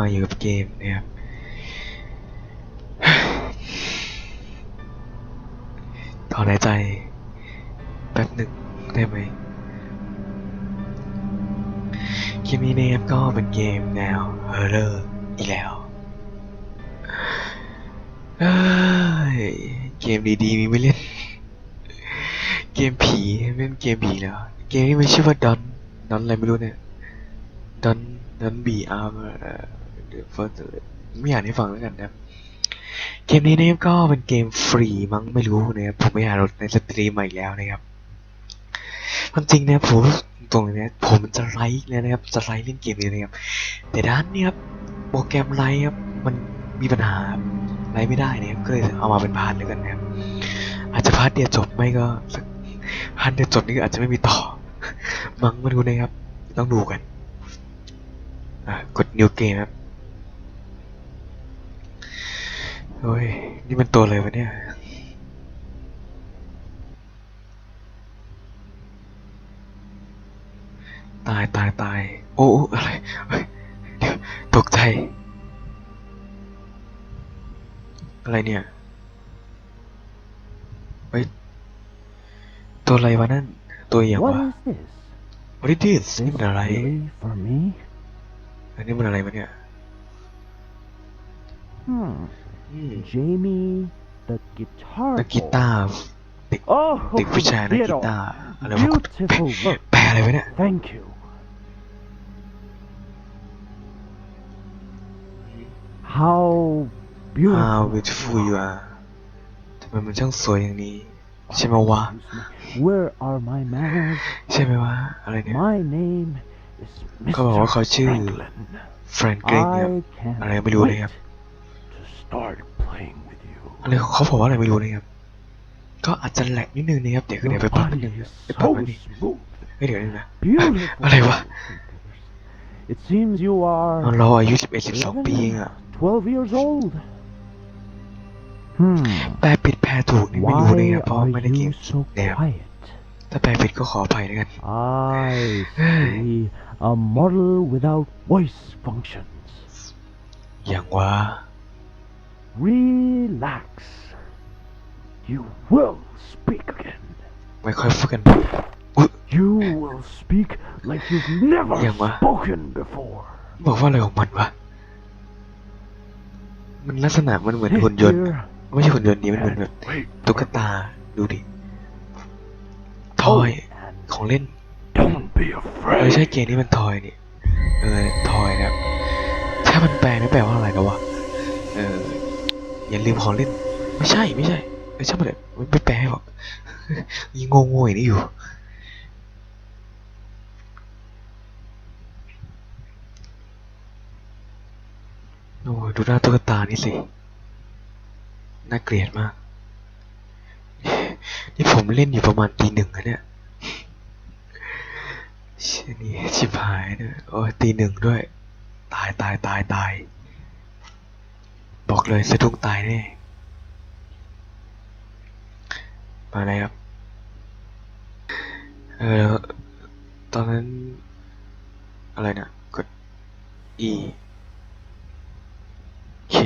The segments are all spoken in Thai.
มาอยู่กับเกมนะครับถอนหายใจแป๊บหนึ่งได้ไหมเกมนี้นะครับก็เป็นเกมแนวเฮอร์เรอร์อีกแล้วเอ้ยเกมดีๆมีไม่เล่น เกมผีเล่นเกมผีแล้ว เกมนี้มันชื่อว่าดอนดอนอะไรไม่รู้เนี่ยดอนดอนบีอาร์ เดี๋ยวเฟิร์สไม่อยากให้ฟังแล้วกันนะครับ เกมนี้นะครับก็เป็นเกมฟรีมั้งไม่รู้นะครับผมไม่อ่านในสตรีมมาอีกแล้วนะครับความจริงนะผมตรงนี้ผมจะไลค์แล้วนะครับจะไลค์เล่นเกมนี้นะครับแต่ด้านเนี้ครับโปรแกรมไลค์ครับมันมีปัญหาไลค์ไม่ได้นะครับก็เลยเอามาเป็นพาร์ทเลยกันนะครับอาจจะพาร์ทเดียวจบไม่ก็สักพาร์ทเดียวจบนี่ก็อาจจะไม่มีต่อ มั้งมาดูนะครับต้องดูกันกด new game ครับ เฮ้ย นี่มันตัวอะไรวะเนี่ย ตายตายตาย โอ้โอ้อะไรเฮ้ยเดี๋ยวตกใจ อะไรเนี่ยเฮ้ยตัวอะไรวะนั่น ตัวอย่างวะ What is this? What it is นี่มันอะไร Really for me? อันนี้มันอะไรวะเนี่ย Hmm. อืม Jamie, the guitar. นักกีตาร์ Oh, เด็กผู้ชายนักกี Piero. ตาร์อะไรวะ Beautiful work. แปลอะไรวะเนี่ย Thank you. How beautiful. How beautiful you are ทำไมมันช่างสวยอย่างนี้ ใช่ไหมวะ Excuse me. Where are my manners? ใช่ไหมวะ อะไรเนี่ย My name is เขาบอกว่าเขา Mr. ชื่อ Franklin. แฟรงเกลินครับ I can't อะไรไม่รู้เลยครับ wait to start playing with you. อะไรเขาบอกว่าอะไรไม่รู้นะครับ ก็อาจจะแหลกนิดนึงนะครับ เดี๋ยวเดี๋ยวไป Your ปรับนิด body นึง is ไปปรับ so นิดนึง smooth. เฮ้ยเดี๋ยวนึงนะ Beautiful. อะไรวะ It seems you ตอน are เราอายุสิบเอ็ดสิบสองปีเองอะ 12 years old. Hmm. แปลผิดแปลถูกนี่ไม่รู้เลยครับ Why เพราะ are ไม่ได้เก่ง you so นะครับ quiet? ถ้าแปลผิดก็ขออภัยแล้วกัน I see a model without voice functions. อย่างว่า Relax. You will speak again. ไม่ค่อยพูดกัน You will speak like you've never Yeah, ma. spoken before. บอกว่าอะไรของมันวะ มันลักษณะมันเหมือน Sit หุ่นยนต์ here ไม่ใช่หุ่นยนต์นี้มันเหมือน and แบบ wait ตุ๊ก for ตาดูดิท Oh, อย and ของเล่น don't be เออใช่ afraid. เกมนี้มันทอยนี่ เออทอยนะครับถ้ามันแปลไม่แปลว่าอะไรนะวะ เออ อย่าลืมของเล่น ไม่ใช่ไม่ใช่ไม่ใช่มันเลยมันไม่แปลให้หรอกยิงงงๆอย่างนี้อยู่ โอ้ดูหน้าตุ๊กตานี่สิ น่าเกลียดมาก นี่ผมเล่นอยู่ประมาณตีหนึ่งอะเนี่ยเชนี่ชิบหายเนี่ยโอ้ตีหนึ่งด้วย ตายตายตายตาย บอกเลยสะดุ้งตายแน่มาเลยครับ เออตอนนั้น อะไรนะกด E K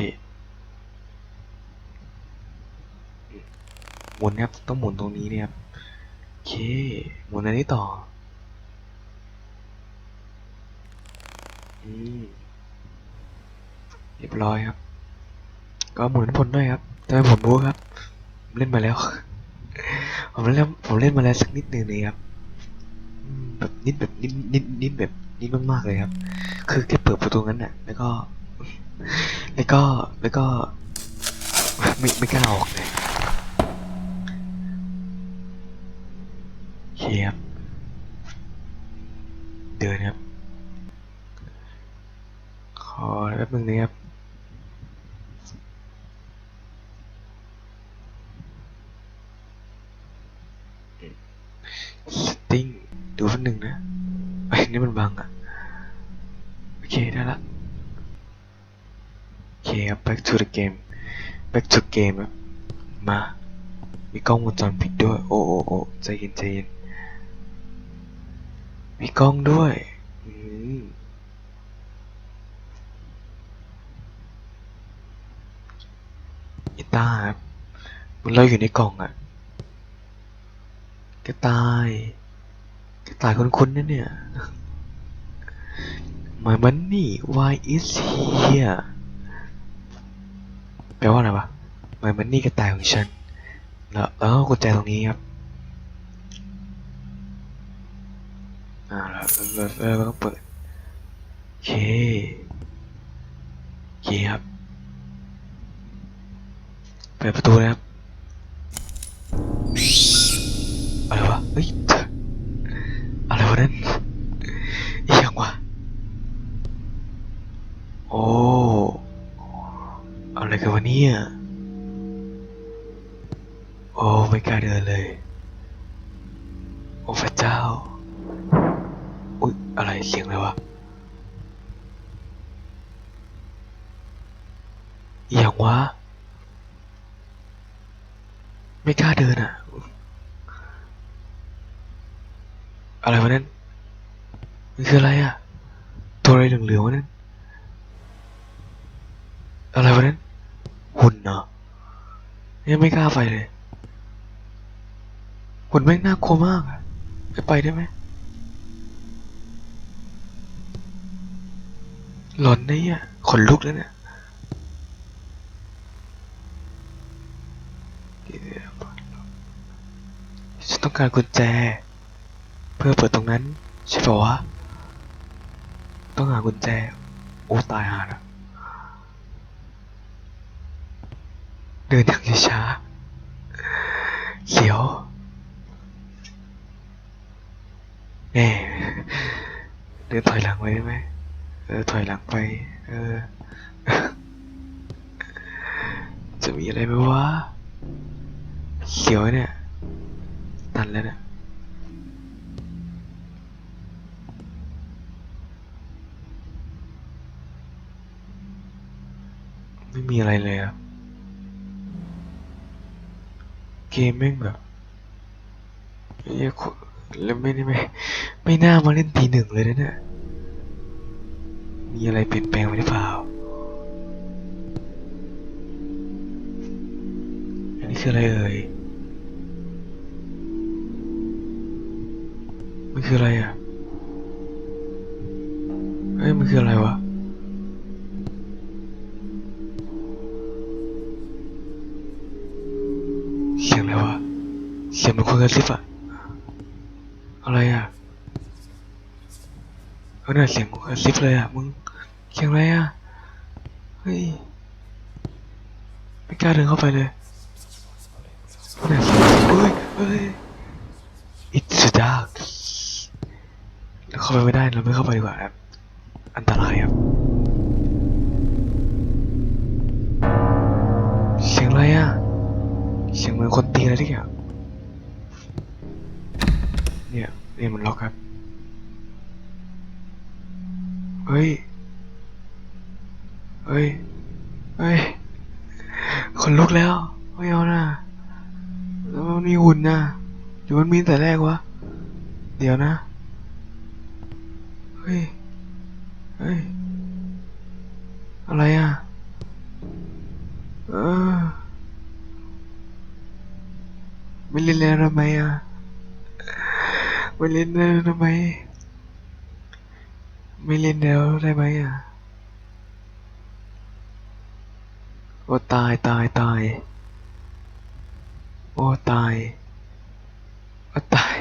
หมุนครับ ต้องหมุนตรงนี้เนี่ยครับเค หมุนอันนี้ต่อ อืมเรียบร้อยครับ ก็หมุนผลด้วยครับทำไมผมรู้ครับ เล่นมาแล้ว ผมเล่นผมเล่นมาแล้วสักนิดหนึ่งเลยครับแบบนิดแบบนิดนิดนิดแบบนิดมากๆเลยครับ คือแค่เปิดประตูนั้นน่ะ แล้วก็ แล้วก็แล้วก็ ไม่ไม่กล้าออกเลยโอเคครับเดินครับ ขอแป๊บนึงนะครับ setting ดูแป๊บนึงนะไอ้ยนี่มันบังอะ โอเค ได้ละ โอเคครับ back to the game back to game มา มีกล้องวงจรปิดด้วย โอ้โอ้โอ้ใจเย็นใจเย็นมีกล้องด้วยอืมกีตาครับมันเราอยู่ในกล่องอะกระต่ายกระต่ายคุ้นๆนะเนี่ย My money why is here ลว่าอะไรวะ My money กระต่ายของฉัน แล้วแล้วก็กุญแจตรงนี้ครับอ่าแล้วแล้วแล้วก็เปิดโอเคโอเคครับเปิดประตูเลยครับอะไรวะเฮ้ย คืออะไรอะ ตัวอะไรเหลืองๆวะนั่นอะไรวะนั่นหุ่นเหรอยังไม่กล้าไปเลยหุ่นแม่งน่ากลัวมากอะไปไปได้ไหมหลอนนะเนี่ยขนลุกแล้วเนี่ยฉันต้องการกุญแจ เพื่อเปิดตรงนั้น ใช่ป่าวะ ต้องหากุญแจ โอ้ตายหาล้วเดินอย่างช้าๆเขียวแน่เดินถอยหลังไว้ได้ไหมเออถอยหลังไปเออจะมีอะไรไหมวะเขียวเนี่ย ตันแล้วเนี่ย ม่มีอะไรเลยอะเกมแม่งแบบเหี้ยแล้วไม่ได้ไม่ไม่น่ามาเล่นตีหนึ่งเลยนะเนี่ย มีอะไรเปลี่ยนแปลงไปหรือเปล่า อันนี้คืออะไรเอ่ยมันคืออะไรอะ เฮ้ย มันคืออะไรวะ เสียงมันคนกระซิบอะอะไรอะเออน่ะเสียงคนกระซิบเลยอะมึงเสียงอะไรอะเฮ้ยไม่กล้าเดินเข้าไปเลยเนี่ยเสียเฮ้ยเฮ้ย It's dark เราเข้าไปไม่ได้เราไม่เข้าไปดีกว่าครับอันตรายครับเสียงอะไรอะเสียงเหมือนคนตีอะไรทุกอย่าง เนี่ยเนี่ยมันล็อกครับ เฮ้ย เฮ้ย เฮ้ย คนลุกแล้วไม่เอานะแล้วมันมีหุ่นนะหรือมันมีแต่แรกวะ เดี๋ยวนะ เฮ้ย เฮ้ย อะไรอะ เออไม่เล่นแล้วทำไมอะ ไม่เล่นแล้วทำไม ไม่เล่นแล้วได้ไหมอะโอ้ตายตายตายโอ้ตายโอ้ตาย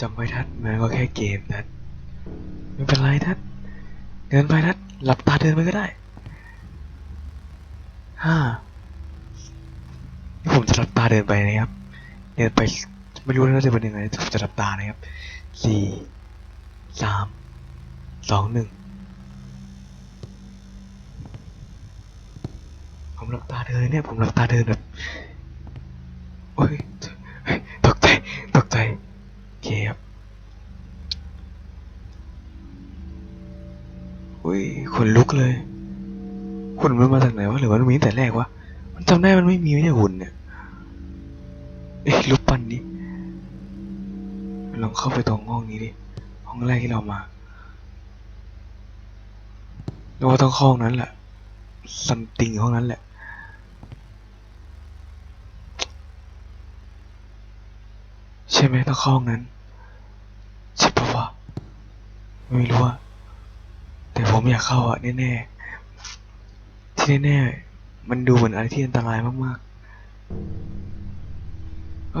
จำไว้ทัดมันก็แค่เกมทัดไม่เป็นไรทัดเดินไปทัดหลับตาเดินไปก็ได้ห้า ผมจะหลับตาเดินไปนะครับ เดินไปไม่รู้นะจะเป็นยังไงผมจะหลับตานะครับสี่สามสองหนึ่งผมหลับตาเดินเนี่ยผมหลับตาเดินแบบโอ้ยเฮ้ยตกใจตกใจโอเคครับอุ้ยขนลุกเลยหุ่นมันมาจากไหนวะหรือว่ามันมีแต่แรกวะมันจำได้มันไม่มีไม่ใช่หุ่นเนี่ย เอ้ยรูปปั้นนี้องเข้าไปตรงห้องนี้ดิห้องแรกที่เรามาเราว่าต้องห้องนั้นแหละซัมติงห้องนั้นแหละใช่ไหมต้องห้องนั้นใช่ปะวะไม่รู้อะแต่ผมอยากเข้าอะแน่ๆที่แน่ๆมันดูเหมือนอะไรที่อันตรายมากๆ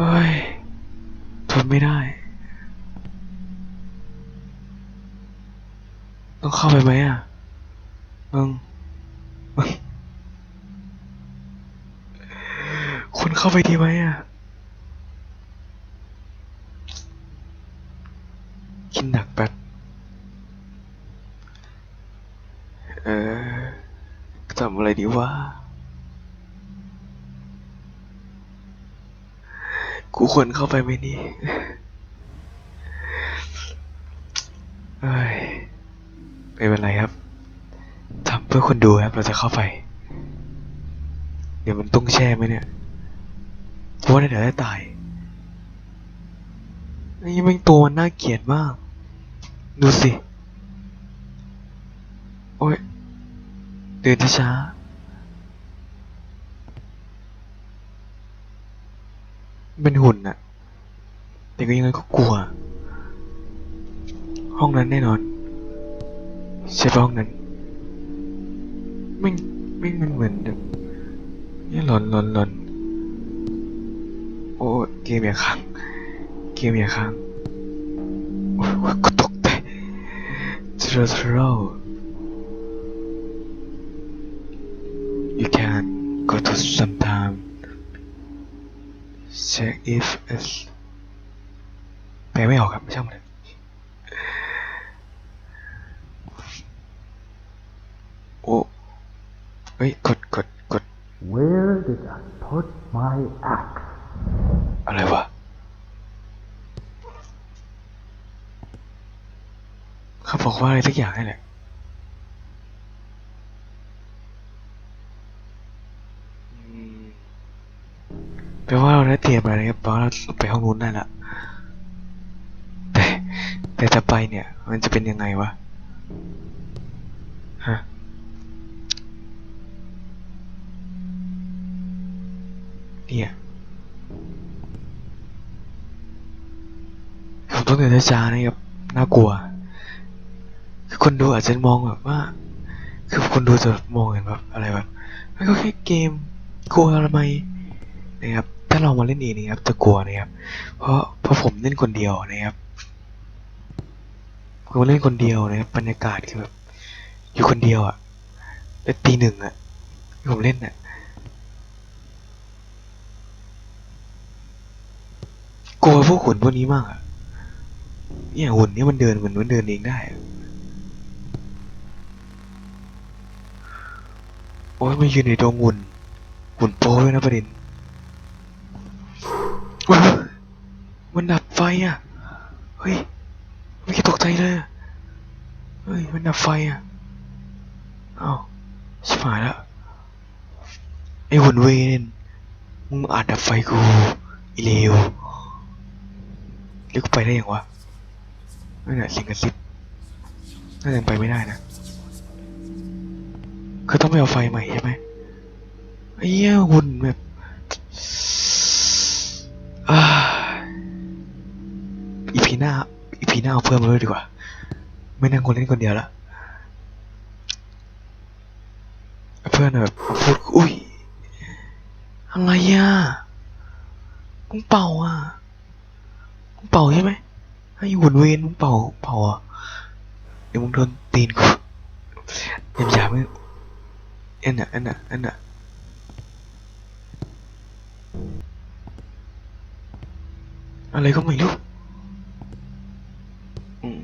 เอ้ยทนไม่ได้ ต้องเข้าไปไหมอะ มึง มึง คุณเข้าไปดีไหมอะคิดหนักแบบเออทำอะไรดีวะ กูควรเข้าไปไหมนี่เอ้ยไม่เป็นไรครับทำเพื่อคนดูครับ เราจะเข้าไป เดี๋ยวมันต้องแช่ไหมเนี่ยเพราะว่าเดี๋ยวได้ตายนี่แม่งตัวมันน่าเกลียดมาก ดูสิ โอ้ยเดินช้าๆ เป็นหุ่นอะแต่ก็ยังไงก็กลัว ห้องนั้นแน่นอน ใช่ปะห้องนั้นไม่ไม่มันเหมือนแบบนี่หลอนหลอนหลอนโอ้เกมอย่าค้างเกมอย่าค้างโอ้ยโอ้ยกูตกใจเทรเทร you can go to sometime check if it's แปลไม่ออกครับไม่ช่างมันเลยโอ้เฮ้ยกดกดกด Where did I put my axe? อะไรวะเขาบอกว่าอะไรสักอย่างนี่แหละ แปลว่าเราได้เตรียมอะไรนะครับแปลว่าเราไปห้องนู้นได้ละแต่แต่จะไปเนี่ย มันจะเป็นยังไงวะฮะเนี่ยผมต้องเดินช้าๆนะครับน่ากลัวคือคนดูอาจจะมองแบบว่า คือคนดูจะมองเห็นแบบอะไรแบบมันก็แค่เกมกลัวทำไมนะครับาเรามาเล่นเองนะครับจะกลัวนะครับเพราะเพราะผมเล่นคนเดียวนะครับผมเล่นคนเดียวนะครับบรรยากาศคือแบบอยู่คนเดียวอะ่ะแล้วตีหนึ่งอะ่ะที่ผมเล่นอะกลัวพวกหุ่นพวกนี้มากอะเนี่ยหุ่นเนี่ยมันเดินเหมือนมันเดินเองได้อะโอ้ยมายืนในดงหุ่นหุ่นโป้ด้วยนะประเด็นว้าว มันดับไฟอะ เฮ้ยไม่คิดตกใจเลย เฮ้ย มันดับไฟอะ เอ้าชิบหายล้วไอหุ่นเวนมึงอาจดับไฟกูอีเลวเรียกไปได้ยังวะนั่นแหละสิงกระซิบน่าจะยังไปไม่ได้นะ คือต้องไปเอาไฟใหม่ใช่ไหมไอ้เหี้ยหุ่นแบบ หน้าอีพีหน้าเอาเพิ่มมาด้วยดีกว่า ไม่นั่งคนเล่นคนเดียวละเพื่อนแบบพูดอุ้ยอะไรอะมึงเป่าอะมึงเป่าใช่ไหมไอ้หุ่นเวนมึงเป่าเป่าอะเดี๋ยวมึงโดนตีนกูอย่าอย่ามึงเอ็นอะเอ็นอะเอ็นอะอะไรก็ไม่รู้อืม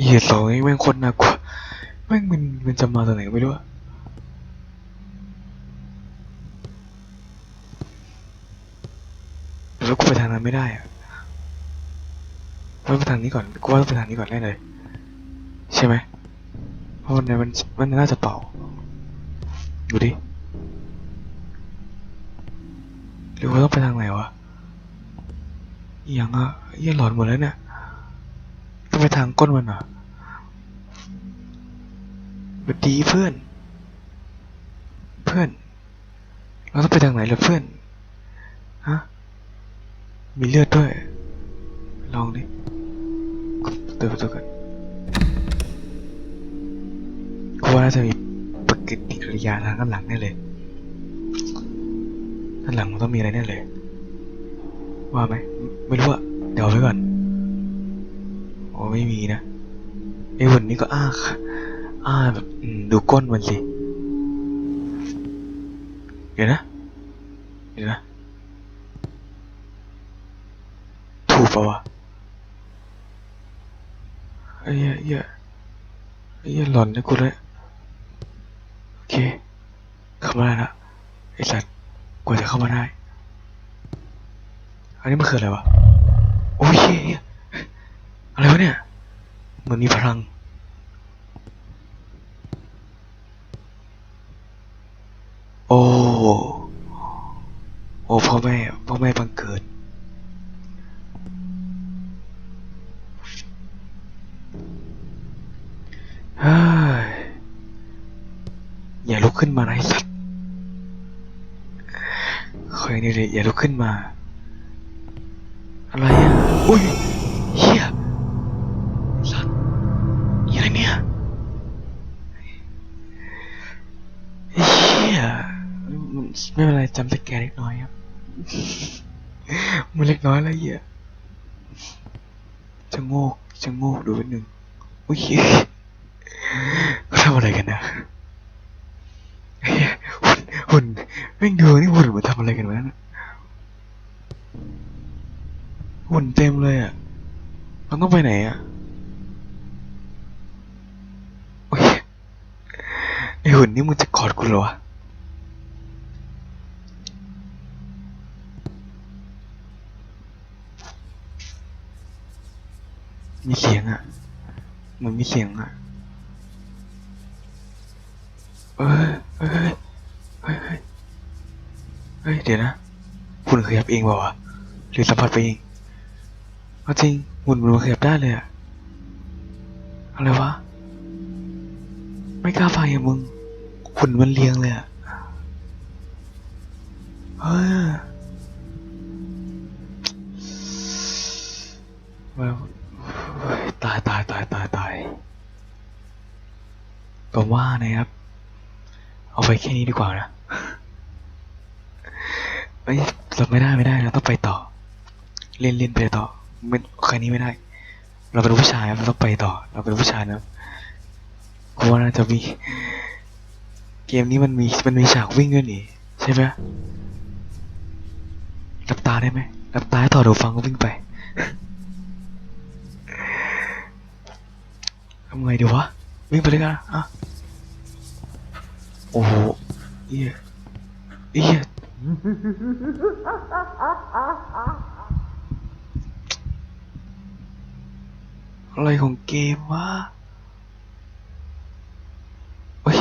เหยีย ดสองนี่แม่งคนน่ากลัวแม่งมันมันจะมาตอนไหนก็ไม่รู้อะแล้วกูไปทางนั้นไม่ได้อะต้องไปทางนี้ก่อนกูว่าต้องไปทางนี้ก่อนแน่เลย ใช่ไหมเพราะมันนี้มันมันน่าจะเป่าดูดิหรือว่าต้องไปทางไหนวะอย่างอะเหี้ยหลอนหมดแล้วเนี่ยต้องไปทางก้นมันเหรอ วัสดีเพื่อน เพื่อน เราต้องไปทางไหนล่ะเพื่อน ฮะ มีเลือดด้วย ลองดิเปิดประตูกันกูว่าน่าจะมีปฏิกิริยาทางด้านหลังแน่เลย ด้านหลังมันต้องมีอะไรแน่เลย ว่าไหม ไม่รู้อะเดี๋ยวไว้ก่อน โอ้ไม่มีนะไอ้หุ่นนี่ก็อ้าค่ะ อ้าแบบดูก้นมันสิเดี๋ยวนะเดี๋ยวนะถูกปะวะไอ้เหี้ยเหี้ยไอ้เหี้ยหลอนนะกูเลยโอเคเข้ามาได้ละไอ้สัตว์กว่าจะเข้ามาได้ อันนี้มันคืออะไรวะ โอ้ยอะไรวะเนี่ย เหมือนมีพลัง ยนี่เลยอย่าลุกขึ้นมา อะไรอะ อุ้ยเฮียสัตว์อยังไงเนี่ยเฮียไม่เป็นไรจำสแกนเล็กน้อยครับ มันเล็กน้อยแล้วเฮียจะโงกจะโงกดูนิดนึงอุ้ยเหี้ยเขาทำอะไรกันนะเฮียหุ่นหุ่น แม่งดูนี่หุ่นมันทำอะไรกันวะนั่นหุ่นเต็มเลยอะเราต้องไปไหนอะโอ้ยไอหุ่นนี่มึงจะกอดกูเหรอวะมีเสียงอะมือนมีเสียงอะ เออยเอ้ยเอ้ย เอ้ยเดี๋ยวนะหุ่นขยับเองเปล่าวะหรือสัมผัสไปเองเอาจริงหุ่นมันขยับได้เลยอะอะไรวะ ไม่กล้าไปอะมึงหุ่นมันเรียงเลยอะเฮ้ยว้าวตายตายตายตายตายก็ว่านะครับ เอาไปแค่นี้ดีกว่านะ เอ้ยเราไม่ได้ไม่ได้เราต้องไปต่อ เล่นเล่นไปต่อไม่แค่นี้ไม่ได้ เราเป็นผู้ชายเราต้องไปต่อ เราเป็นผู้ชายนะครับกูว่าน่าจะมี เกมนี้มันมีมันมีฉากวิ่งด้วยนี่ใช่ไหมหลับตาได้ไหมหลับตาต่อเดี๋ยวฟังก็วิ่งไปทำไงดีวะวิ่งไปเลยกันนะอะโอ้โหเอี้ยเอี้ย อะไรของเกมวะเฮ้ย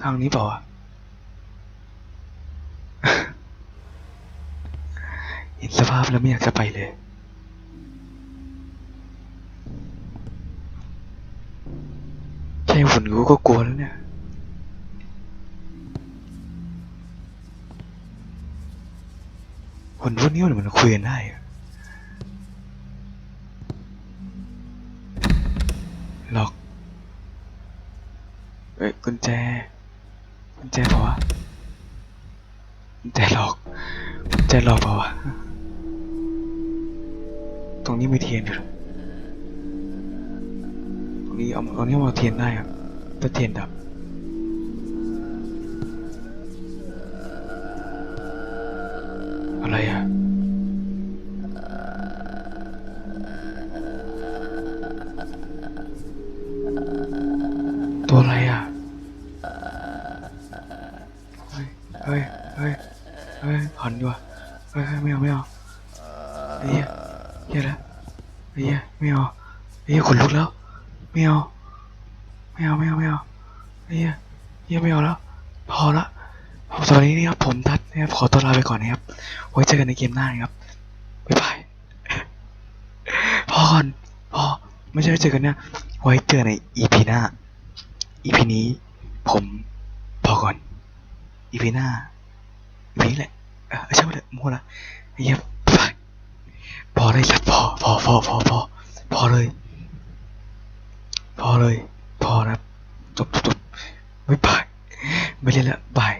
ทางนี้เปล่าวะเห็นสภาพแล้วไม่อยากจะไปเลยแค่ฝุ่นกูก็กลัวแล้วเนี่ย หุ่นพวกนี้มันเหมือนคุยกันได้อล็อกเอ้ยกุญแจ กุญแจเปล่าวะกุญแจล็อกกุญแจล็อกเปล่าวะตรงนี้มีเทียนอยู่ตรงนี้เอาตรงนี้เอาเทียนได้ครับถ้าเทียนดับ อะไรอะตัวอะไรอะ เฮ้ย เฮ้ย เฮ้ย เฮ้ยหันดีกว่าเฮ้ยเฮ้ยไม่เอาไม่เอาไอ้เหี้ยเหี้ยแล้วไอ้เหี้ยไม่เอาไอ้เหี้ยขนลุกแล้ว ไม่เอา ไม่เอา ไม่เอา ไม่เอาเฮียเฮียไม่เอาแล้ว พอละสำหรับวันนี้นะครับผมทัด นะครับขอตัวลาไปก่อนนะครับ ไว้เจอกันในเกมหน้านะครับ บ๊ายบายพอก่อนพอไม่ใช่ไว้เจอกันเนี่ยไว้เจอในอีพีหน้าอีพีนี้ ผมพอก่อนอีพีหน้าอีพีนี้แหละเออใช่ไหมเลยมั่วละเฮียบ๊ายบายพอได้สัตว์พอพอพอพอพอพอเลย พอเลย พอนะครับจบจบจบบ๊ายบายไม่เล่นละบาย